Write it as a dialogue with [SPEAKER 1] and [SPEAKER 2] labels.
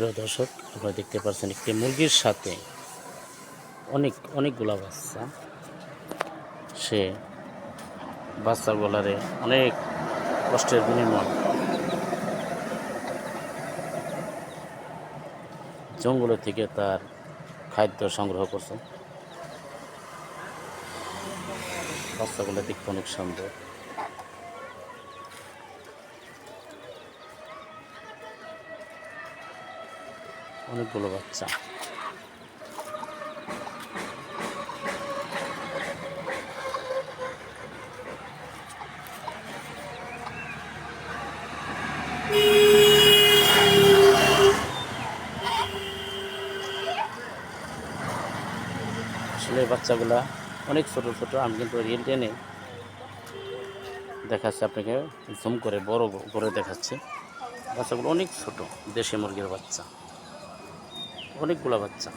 [SPEAKER 1] প্রিয় দর্শক, আপনারা দেখতে পাচ্ছেন একটি মুরগির সাথে অনেক, অনেকগুলা বাচ্চা। সে বাচ্চাগুলারে অনেক কষ্টের বিনিময় জঙ্গল থেকে তার খাদ্য সংগ্রহ করছে। বাচ্চাগুলো দেখতে অনেক সুন্দর। অনেকগুলো বাচ্চা। আসলে বাচ্চাগুলা অনেক ছোট ছোট, আমি কিন্তু রিয়েল টেনে দেখাচ্ছি আপনাকে জুম করে, বড় করে দেখাচ্ছি। বাচ্চাগুলো অনেক ছোট, দেশি মুরগির বাচ্চা। অনেকগুলো বাচ্চা।